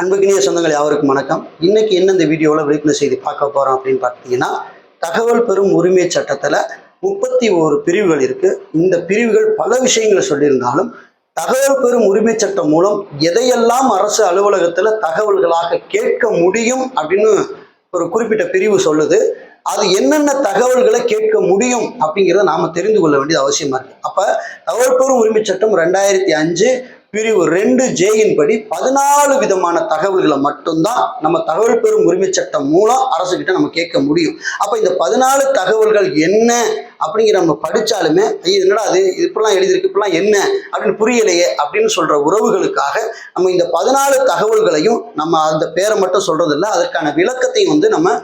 அன்புக்கினிய சொந்தங்கள் யாவருக்கும் வணக்கம். இன்னைக்கு என்ன இந்த வீடியோவில் விழிப்புணர்வு செய்தி பார்க்க போகிறோம் அப்படின்னு பார்த்தீங்கன்னா தகவல் பெறும் உரிமை சட்டத்தில் முப்பத்தி ஒரு பிரிவுகள் இருக்கு. இந்த பிரிவுகள் பல விஷயங்களை சொல்லியிருந்தாலும் தகவல் பெறும் உரிமை சட்டம் மூலம் எதையெல்லாம் அரசு அலுவலகத்தில் தகவல்களாக கேட்க முடியும் அப்படின்னு ஒரு குறிப்பிட்ட பிரிவு சொல்லுது. அது என்னென்ன தகவல்களை கேட்க முடியும் அப்படிங்கிறத நாம தெரிந்து கொள்ள வேண்டியது அவசியமா இருக்கு. அப்ப தகவல் பெறும் உரிமை சட்டம் ரெண்டாயிரத்தி அஞ்சு பிரிவு ரெண்டு ஜேயின் படி பதினாலு விதமான தகவல்களை மட்டும்தான் நம்ம தகவல் பெறும் உரிமை சட்டம் மூலம் அரசு கிட்ட நம்ம கேட்க முடியும். அப்ப இந்த பதினாலு தகவல்கள் என்ன அப்படிங்கிற நம்ம படிச்சாலுமே என்னடா அது? இப்படிலாம் எழுதியிருக்கு இப்படிலாம் என்ன? அப்படின்னு புரியலையே அப்படின்னு சொல்ற உறவுகளுக்காக நம்ம இந்த பதினாலு தகவல்களையும் நம்ம அந்த பேரை மட்டும் சொல்றது இல்லை அதற்கான விளக்கத்தையும் வந்து நம்ம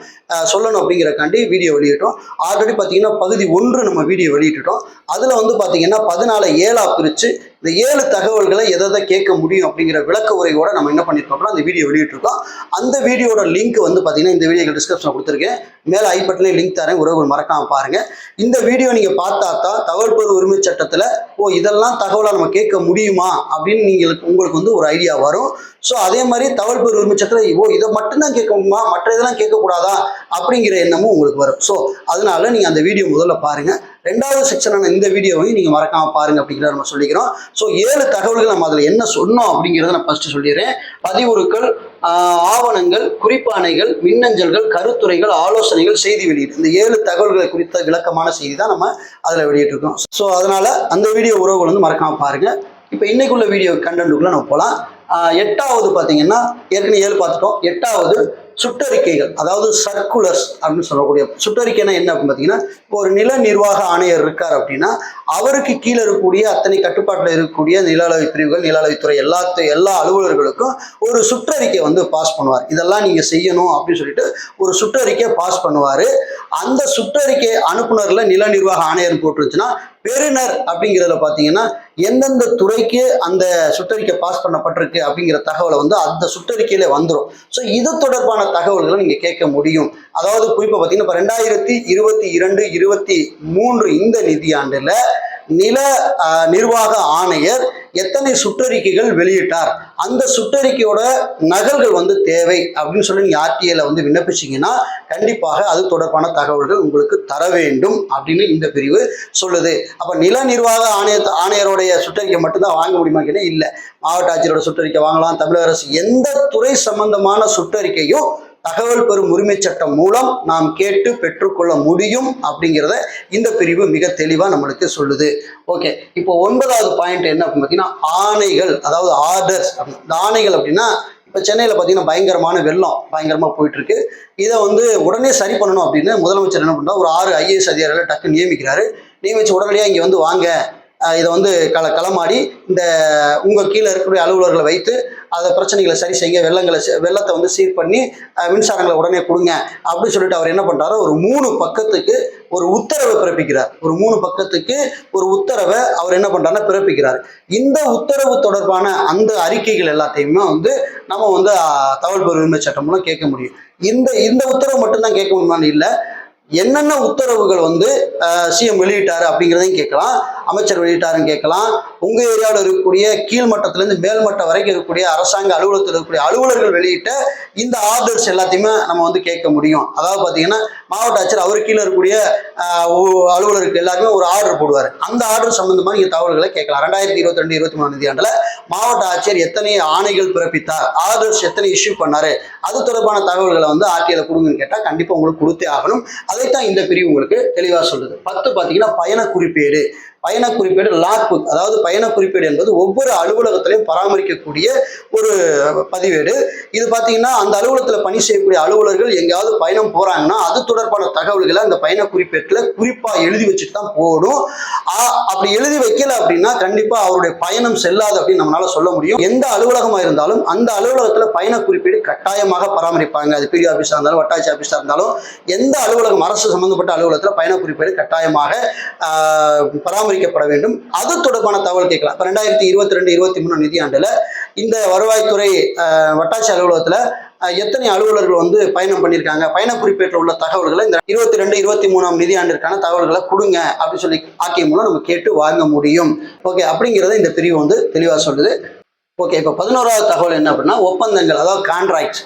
சொல்லணும் அப்படிங்கிறக்காண்டி வீடியோ வெளியிட்டோம். ஆல்ரெடி பார்த்தீங்கன்னா பகுதி ஒன்று நம்ம வீடியோ வெளியிட்டுட்டோம். அதில் வந்து பார்த்தீங்கன்னா பதினாலு ஏழா பிரித்து இந்த ஏழு தகவல்களை எதை எதை கேட்க முடியும் அப்படிங்கிற விளக்க உரையோட நம்ம என்ன பண்ணியிருக்கோம் அந்த வீடியோ வெளியிட்டிருக்கோம். அந்த வீடியோட லிங்க் வந்து பார்த்தீங்கன்னா இந்த வீடியோ டிஸ்கிரிப்ஷனில் கொடுத்துருக்கேன். மேலே ஐ பட்டன்லேயே லிங்க் தரேன். உறவுகள் மறக்காம பாருங்க. இந்த வீடியோ நீங்கள் பார்த்தா தான் தகவல் பெறும் உரிமை சட்டத்தில் ஓ இதெல்லாம் தகவலாக நம்ம கேட்க முடியுமா அப்படின்னு நீங்கள் உங்களுக்கு வந்து ஒரு ஐடியா வரும். ஸோ அதே மாதிரி தகவல் பெறும் உரிமை சட்டத்தில் ஓ இதை மட்டும்தான் கேட்க முடியுமா? மற்ற இதெல்லாம் கேட்கக்கூடாதா? அப்படிங்கிற எண்ணமும் உங்களுக்கு வரும். ஸோ அதனால நீங்கள் அந்த வீடியோ முதல்ல பாருங்க. ரெண்டாவது செக்ஷனான இந்த வீடியோவையும் நீங்கள் மறக்காம பாருங்க அப்படிங்கிறத நம்ம சொல்லிக்கிறோம். ஸோ ஏழு தகவல்கள் நம்ம அதில் என்ன சொன்னோம் அப்படிங்கிறத நான் ஃபர்ஸ்ட் சொல்லிடுறேன். பதிவுறுக்கள் ஆவணங்கள் குறிப்பானைகள் மின்னஞ்சல்கள் கருத்துரைகள் ஆலோசனைகள் செய்தி வெளியீடு. இந்த ஏழு தகவல்களை குறித்த விளக்கமான செய்தி தான் நம்ம அதில் வெளியிட்டிருக்கோம். ஸோ அதனால அந்த வீடியோ உறவுகள் வந்து மறக்காம பாருங்க. இப்போ இன்னைக்குள்ள வீடியோ கண்டென்ட்டுக்குள்ளே நம்ம போகலாம் எட்டாவது பார்த்தீங்கன்னா ஏற்கனவே ஏழு பார்த்துட்டோம். எட்டாவது சுற்றறிக்கைகள் அதாவது சர்க்குலர்ஸ் அப்படின்னு சொல்லக்கூடிய சுற்றறிக்கைனா என்ன அப்படின்னு பார்த்தீங்கன்னா இப்போ ஒரு நில நிர்வாக ஆணையர் இருக்கார் அப்படின்னா அவருக்கு கீழே இருக்கக்கூடிய அத்தனை கட்டுப்பாட்டில் இருக்கக்கூடிய நில அளவை பிரிவுகள் நில அளவைத்துறை எல்லா எல்லா அலுவலர்களுக்கும் ஒரு சுற்றறிக்கை வந்து பாஸ் பண்ணுவார். இதெல்லாம் நீங்கள் செய்யணும் அப்படின்னு சொல்லிட்டு ஒரு சுற்றறிக்கை பாஸ் பண்ணுவார். அந்த சுற்றறிக்கை அனுப்புனர்ல நில நிர்வாக ஆணையர் போட்டுருச்சுன்னா பெறுநர் அப்படிங்கிறதுல பார்த்தீங்கன்னா எந்தெந்த துறைக்கு அந்த சுற்றறிக்கை பாஸ் பண்ணப்பட்டிருக்கு அப்படிங்கிற தகவலை வந்து அந்த சுற்றறிக்கையில வந்துடும் ஸோ இது தொடர்பான தகவல்களை நீங்கள் கேட்க முடியும். அதாவது குறிப்பாக பார்த்தீங்கன்னா இப்போ ரெண்டாயிரத்தி இருபத்தி இரண்டு இருபத்தி மூன்று இந்த நிதியாண்டில் நில நிர்வாக ஆணையர் எத்தனை சுற்றறிக்கைகள் வெளியிட்டார்? அந்த சுற்றறிக்கையோட நகல்கள் வந்து தேவை அப்படின்னு சொல்லி நீங்கள் ஆர்டிஐல வந்து விண்ணப்பிச்சிங்கன்னா கண்டிப்பாக அது தொடர்பான தகவல்கள் உங்களுக்கு தர வேண்டும் அப்படின்னு இந்த பிரிவு சொல்லுது. அப்போ நில நிர்வாக ஆணைய ஆணையருடைய சுற்றறிக்கை மட்டும்தான் வாங்க முடியுமா கேட்டால் இல்லை. மாவட்ட ஆட்சியரோட சுற்றறிக்கை வாங்கலாம். தமிழக அரசு எந்த துறை சம்பந்தமான சுற்றறிக்கையும் தகவல் பெறும் உரிமை சட்டம் மூலம் நாம் கேட்டு பெற்றுக்கொள்ள முடியும் அப்படிங்கிறத இந்த பிரிவு மிக தெளிவாக நம்மளுக்கு சொல்லுது. ஓகே இப்போ ஒன்பதாவது பாயிண்ட் என்ன அப்படின்னு பார்த்தீங்கன்னா ஆணைகள் அதாவது ஆர்டர்ஸ் இந்த ஆணைகள் அப்படின்னா இப்போ சென்னையில் பார்த்தீங்கன்னா பயங்கரமான வெள்ளம் பயங்கரமாக போயிட்டுருக்கு. இதை வந்து உடனே சரி பண்ணணும் அப்படின்னு முதலமைச்சர் என்ன பண்ணுறா ஒரு ஆறு ஐஏஎஸ் அதிகாரிகளை டக்கு நியமிக்கிறாரு. நியமிச்சு உடனடியாக இங்கே வந்து வாங்க. இதை வந்து கள களமாடி இந்த உங்கள் கீழே இருக்கக்கூடிய அலுவலர்களை வைத்து அதை பிரச்சனைகளை சரி செய்யுங்க வெள்ளங்களை வெள்ளத்தை வந்து சீர் பண்ணி மின்சாரங்களை உடனே கொடுங்க அப்படின்னு சொல்லிட்டு அவர் என்ன பண்ணுறாரு ஒரு மூணு பக்கத்துக்கு ஒரு உத்தரவை பிறப்பிக்கிறார். ஒரு மூணு பக்கத்துக்கு ஒரு உத்தரவை அவர் என்ன பண்ணுறாருன்னா பிறப்பிக்கிறார். இந்த உத்தரவு தொடர்பான அந்த அறிக்கைகள் எல்லாத்தையுமே வந்து நம்ம வந்து தகவல் உரிமை சட்டம் மூலம் கேட்க முடியும். இந்த இந்த உத்தரவு மட்டும்தான் கேட்க முடியுமான்னு இல்லை. என்னென்ன உத்தரவுகள் வந்து சிஎம் வெளியிட்டார் அப்படிங்கிறதையும் கேட்கலாம். அமைச்சர் வெளியிட்டாருன்னு கேட்கலாம். உங்க ஏரியாவில் இருக்கக்கூடிய கீழ்மட்டத்திலேருந்து மேல்மட்டம் வரைக்கும் இருக்கக்கூடிய அரசாங்க அலுவலகத்தில் இருக்கக்கூடிய அலுவலர்கள் வெளியிட்ட இந்த ஆர்டர்ஸ் எல்லாத்தையுமே நம்ம வந்து கேட்க முடியும். அதாவது பார்த்தீங்கன்னா மாவட்ட ஆட்சியர் அவர் கீழே இருக்கக்கூடிய அலுவலருக்கு எல்லாருமே ஒரு ஆர்டர் போடுவார். அந்த ஆர்டர் சம்பந்தமா நீங்க தகவல்களை கேட்கலாம். ரெண்டாயிரத்தி இருபத்தி ரெண்டு இருபத்தி மூணு நிதியாண்டில் மாவட்ட ஆட்சியர் எத்தனை ஆணைகள் பிறப்பித்தார் ஆர்டர்ஸ் எத்தனை இஷ்யூ பண்ணாரு அது தொடர்பான தகவல்களை வந்து ஆட்சியில் கொடுங்கன்னு கேட்டால் கண்டிப்பாக உங்களுக்கு கொடுத்தே ஆகணும். அதைத்தான் இந்த பிரிவு உங்களுக்கு தெளிவாக சொல்லுது. பத்து பார்த்தீங்கன்னா பயண குறிப்பேடு. பயண குறிப்பேடு லாக் புக் அதாவது பயண குறிப்பேடு என்பது ஒவ்வொரு அலுவலகத்திலையும் பராமரிக்கக்கூடிய ஒரு பதிவேடு. இது பார்த்தீங்கன்னா அந்த அலுவலகத்தில் பணி செய்யக்கூடிய அலுவலர்கள் எங்கேயாவது பயணம் போகிறாங்கன்னா அது தொடர்பான தகவல்களை அந்த பயண குறிப்பேட்டில் குறிப்பாக எழுதி வச்சுட்டு தான் போகணும். ஆ- அப்படி எழுதி வைக்கல அப்படின்னா கண்டிப்பாக அவருடைய பயணம் செல்லாது அப்படின்னு நம்மளால சொல்ல முடியும். எந்த அலுவலகமாக இருந்தாலும் அந்த அலுவலகத்தில் பயண குறிப்பேடு கட்டாயமாக பராமரிப்பாங்க. அது பெரிய ஆஃபீஸாக இருந்தாலும் வட்டாட்சி ஆஃபீஸாக இருந்தாலும் எந்த அலுவலகம் அரசு சம்பந்தப்பட்ட அலுவலகத்தில் பயண குறிப்பேடு கட்டாயமாக பராமரி பராமரிக்கப்பட வேண்டும். அது தொடர்பான தகவல் கேட்கலாம். இப்போ ரெண்டாயிரத்தி இருபத்தி ரெண்டு இருபத்தி மூணு நிதியாண்டில் இந்த வருவாய்த்துறை வட்டாட்சி அலுவலகத்தில் எத்தனை அலுவலர்கள் வந்து பயணம் பண்ணியிருக்காங்க பயண குறிப்பேட்டில் உள்ள தகவல்களை இந்த இருபத்தி ரெண்டு இருபத்தி மூணாம் நிதியாண்டிற்கான தகவல்களை கொடுங்க அப்படின்னு சொல்லி ஆக்கிய மூலம் நம்ம கேட்டு வாங்க முடியும். ஓகே அப்படிங்கிறத இந்த பிரிவு வந்து தெளிவாக சொல்லுது. ஓகே இப்போ பதினோராவது தகவல் என்ன அப்படின்னா ஒப்பந்தங்கள் அதாவது கான்ட்ராக்ட்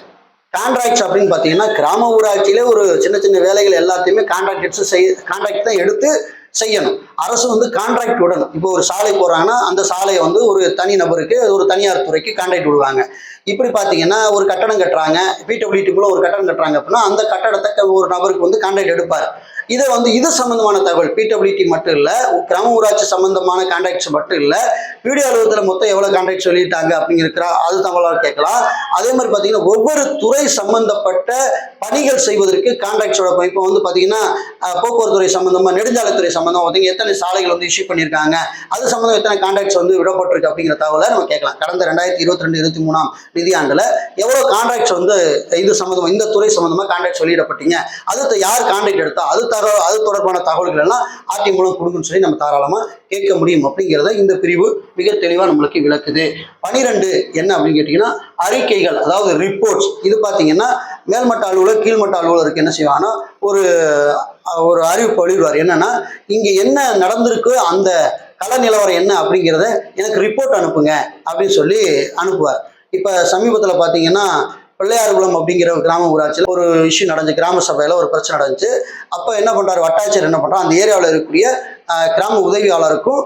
கான்ட்ராக்ட்ஸ் அப்படின்னு பார்த்தீங்கன்னா கிராம ஊராட்சியிலே ஒரு சின்ன சின்ன வேலைகள் எல்லாத்தையுமே கான்ட்ராக்ட் செய் கான்ட்ராக்ட் தான் எடுத்து செய்யணும். அரசு வந்து கான்ட்ராக்ட் விடணும். இப்போ ஒரு சாலை போடுறாங்கன்னா அந்த சாலையை வந்து ஒரு தனி நபருக்கு ஒரு தனியார் துறைக்கு கான்ட்ராக்ட் விடுவாங்க. இப்படி பார்த்தீங்கன்னா ஒரு கட்டடம் கட்டுறாங்க. பிடபிள்யூடிக்குள்ள ஒரு கட்டடம் கட்டுறாங்க அப்படின்னா அந்த கட்டடத்தை ஒரு நபருக்கு வந்து கான்ட்ராக்ட் எடுப்பார். இதை வந்து இது சம்பந்தமான தகவல். பிடபிள்யூடி மட்டும் இல்லை கிராம ஊராட்சி சம்பந்தமான கான்ட்ராக்ட்ஸ் மட்டும் இல்லை வீடியோ அலுவலகத்தில் மொத்தம் எவ்வளோ கான்ட்ராக்ட் சொல்லிட்டாங்க அப்படிங்கிற அது தகவலாக கேட்கலாம். அதே மாதிரி பார்த்தீங்கன்னா ஒவ்வொரு துறை சம்பந்தப்பட்ட பணிகள் செய்வதற்கு கான்ட்ராக்ட்ஸோட இப்போ வந்து பார்த்தீங்கன்னா போக்குவரத்துறை துறை சம்பந்தமாக நெடுஞ்சாலைத்துறை சம்பந்தமாக பார்த்தீங்கன்னா எத்தனை சாலைகள் வந்து இஷ்யூ பண்ணியிருக்காங்க அது சம்பந்தம் எத்தனை கான்ட்ராக்ட்ஸ் வந்து விடப்பட்டிருக்கு அப்படிங்கிற தகவலை நம்ம கேட்கலாம். கடந்த ரெண்டாயிரத்தி இருபத்தி ரெண்டு இருபத்தி மூணாம் நிதியாண்டில் எவ்வளோ கான்ட்ராக்ட்ஸ் வந்து இது சம்மந்தமாக இந்த துறை சம்மந்தமாக கான்ட்ராக்ட் வெளியிடப்பட்டீங்க அது யார் கான்ட்ராக்ட் எடுத்தா அது தகவல் அது தொடர்பான தகவல்கள் எல்லாம் ஆர்டி மூலம் கொடுக்குன்னு சொல்லி நம்ம தாராளமாக கேட்க முடியும் அப்படிங்கிறத இந்த பிரிவு மிக தெளிவாக நம்மளுக்கு விளக்குது. பனிரெண்டு என்ன அப்படின்னு கேட்டிங்கன்னா அறிக்கைகள் அதாவது ரிப்போர்ட்ஸ் இது பார்த்தீங்கன்னா மேல்மட்ட அலுவலர் கீழ்மட்ட அலுவலருக்கு என்ன செய்வாங்கன்னா ஒரு ஒரு அறிவிப்பு வெளியிடுவார். என்னன்னா இங்கே என்ன நடந்திருக்கு அந்த கள நிலவரம் என்ன அப்படிங்கிறத எனக்கு ரிப்போர்ட் அனுப்புங்க அப்படின்னு சொல்லி அனுப்புவார். இப்போ சமீபத்தில் பார்த்தீங்கன்னா பிள்ளையார்குளம் அப்படிங்கிற ஒரு கிராம ஊராட்சியில் ஒரு இஷ்யூ நடந்துச்சு. கிராம சபையில் ஒரு பிரச்சனை நடந்துச்சு. அப்போ என்ன பண்ணுறாரு வட்டாட்சியர் என்ன பண்ணுறாரு அந்த ஏரியாவில் இருக்கக்கூடிய கிராம உதவியாளருக்கும்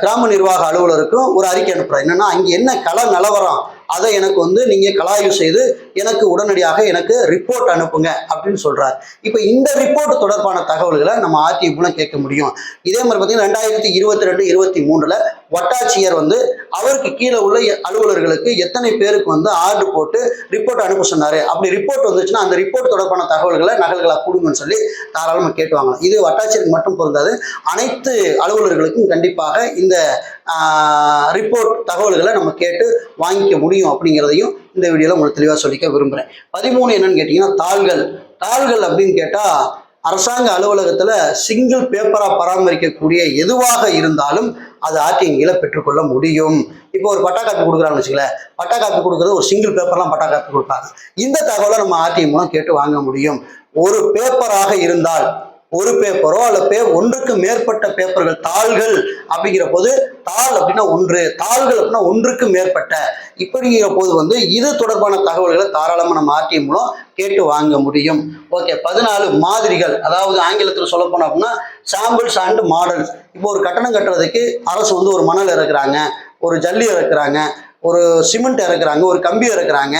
கிராம நிர்வாக அலுவலருக்கும் ஒரு அறிக்கை அனுப்புகிறார் என்னென்னா அங்கே என்ன கள நிலவரம்? அதை எனக்கு வந்து நீங்கள் கலாய்வு செய்து எனக்கு உடனடியாக எனக்கு ரிப்போர்ட் அனுப்புங்க அப்படின்னு சொல்றாரு. இப்போ இந்த ரிப்போர்ட் தொடர்பான தகவல்களை நம்ம ஆர்டிஐ மூலம் கேட்க முடியும். இதே மாதிரி பார்த்தீங்கன்னா ரெண்டாயிரத்தி இருபத்தி ரெண்டு இருபத்தி மூணுல வட்டாட்சியர் வந்து அவருக்கு கீழே உள்ள அலுவலர்களுக்கு எத்தனை பேருக்கு வந்து ஆர்டர் போட்டு ரிப்போர்ட் அனுப்ப சொன்னாரு. அப்படி ரிப்போர்ட் வந்துச்சுன்னா அந்த ரிப்போர்ட் தொடர்பான தகவல்களை நகல்களாக கொடுங்கன்னு சொல்லி தாராளமாக கேட்டு வாங்கலாம். இது வட்டாட்சியருக்கு மட்டும் பொருந்தாது. அனைத்து அலுவலர்களுக்கும் கண்டிப்பாக இந்த ரிப்போர்ட் தகவல்களை நம்ம கேட்டு வாங்கிக்க முடியும். அப்படிங்கிறதையும் இந்த வீடியோவில் உங்களுக்கு தெளிவாக சொல்லிக்க விரும்புகிறேன் பதிமூணு என்னன்னு கேட்டிங்கன்னா தாள்கள். தாள்கள் அப்படின்னு கேட்டால் அரசாங்க அலுவலகத்தில் சிங்கிள் பேப்பராக பராமரிக்கக்கூடிய எதுவாக இருந்தாலும் அது ஆர்டிஐங்கில பெற்றுக்கொள்ள முடியும். இப்போ ஒரு பட்டா காப்பி கொடுக்குறாங்கன்னு வச்சுக்கல பட்டா காப்பி கொடுக்குறது ஒரு சிங்கிள் பேப்பர்லாம் பட்டா காப்பி கொடுப்பாங்க. இந்த தகவலை நம்ம ஆர்டிஐ மூலம் கேட்டு வாங்க முடியும். ஒரு பேப்பராக இருந்தால் ஒரு பேப்பரோ அல்ல பே ஒன்றுக்கு மேற்பட்ட பேப்பர்கள் தாள்கள் அப்படிங்கிற போது தாள் அப்படின்னா ஒன்று தாள்கள் அப்படின்னா ஒன்றுக்கு மேற்பட்ட. இப்படிங்கிற போது வந்து இது தொடர்பான தகவல்களை தாராளமாக நம்ம ஆர்டி மூலம் கேட்டு வாங்க முடியும். ஓகே பதினாலு மாதிரிகள் அதாவது ஆங்கிலத்தில் சொல்ல போனோம் அப்படின்னா சாம்பிள்ஸ் அண்ட் மாடல்ஸ் இப்போ ஒரு கட்டணம் கட்டுறதுக்கு அரசு வந்து ஒரு மணல் இறக்குறாங்க ஒரு ஜல்லி இறக்குறாங்க ஒரு சிமெண்ட் இறக்குறாங்க ஒரு கம்பி இறக்குறாங்க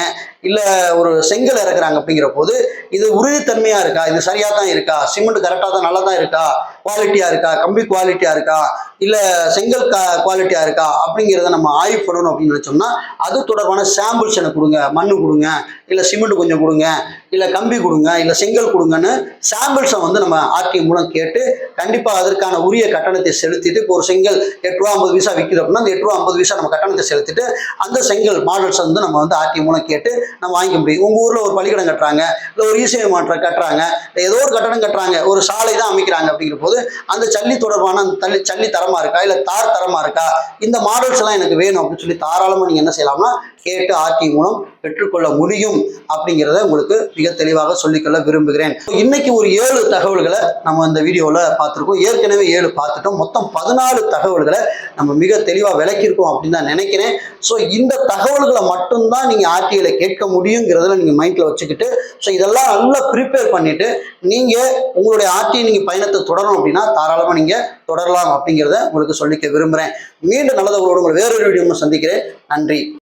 இல்லை ஒரு செங்கல் இறக்குறாங்க அப்படிங்கிற போது இது உறுதித்தன்மையாக இருக்கா? இது சரியாக தான் இருக்கா? சிமெண்ட் கரெக்டாக தான் நல்லா தான் இருக்கா? குவாலிட்டியாக இருக்கா? கம்பி குவாலிட்டியாக இருக்கா? இல்லை செங்கல் கா குவாலிட்டியாக இருக்கா? அப்படிங்கிறத நம்ம ஆய்வு பண்ணணும் அப்படின்னு நினச்சோம்னா அது தொடர்பான சாம்பிள்ஸ் எனக்கு கொடுங்க. மண் கொடுங்க இல்லை சிமெண்ட் கொஞ்சம் கொடுங்க இல்லை கம்பி கொடுங்க இல்லை செங்கல் கொடுங்கன்னு சாம்பிள்ஸை வந்து நம்ம ஆர்டி மூலம் கேட்டு கண்டிப்பாக அதற்கான உரிய கட்டணத்தை செலுத்திட்டு இப்போ ஒரு செங்கல் எட்டு ரூபா ஐம்பது பைசா விற்கிது அப்படின்னா அந்த எட்டு ரூபா ஐம்பது பைசா நம்ம கட்டணத்தை செலுத்திட்டு அந்த செங்கல் மாடல்ஸ் வந்து நம்ம வந்து ஆர்டி மூலம் கேட்டு நம்ம வாங்கிக்க முடியும். உங்கள் ஊரில் ஒரு பள்ளிக்கூடம் கட்டுறாங்க இல்லை ஒரு இசேவை மாற்றம் கட்டுறாங்க இல்லை ஏதோ ஒரு கட்டடம் கட்டுறாங்க ஒரு சாலை தான் அமைக்கிறாங்க அப்படிங்கிற போது அந்த சல்லி தொடர்பான அந்த தள்ளி சல்லி தரமாக இருக்கா இல்லை தார் தரமாக இருக்கா இந்த மாடல்ஸ் எல்லாம் எனக்கு வேணும் அப்படின்னு சொல்லி தாராளமாக நீங்கள் என்ன செய்யலாம்னா கேட்டு ஆர்டி மூலம் பெற்றுக்கொள்ள முடியும் அப்படிங்கிறத உங்களுக்கு மிக தெளிவாக சொல்லிக்கொள்ள விரும்புகிறேன். இன்னைக்கு ஒரு ஏழு தகவல்களை நம்ம இந்த வீடியோவில் பார்த்துருக்கோம். ஏற்கனவே ஏழு பார்த்துட்டோம். மொத்தம் பதினாலு தகவல்களை நம்ம மிக தெளிவாக விளக்கியிருக்கோம் அப்படின்னு தான் நினைக்கிறேன். ஸோ இந்த தகவல்களை மட்டும்தான் நீங்கள் ஆர்டிஐல கேட்க முடியுங்கிறதுல நீங்கள் மைண்டில் வச்சுக்கிட்டு ஸோ இதெல்லாம் நல்லா ப்ரிப்பேர் பண்ணிட்டு நீங்கள் உங்களுடைய ஆர்டிஐ நீங்கள் பயணத்தை தொடரணும் அப்படின்னா தாராளமாக நீங்கள் தொடரலாம் அப்படிங்கிறத உங்களுக்கு சொல்லிக்க விரும்புகிறேன் மீண்டும் நல்லதவர்களோடு உங்களை வேறொரு வீடியோ சந்திக்கிறேன். நன்றி.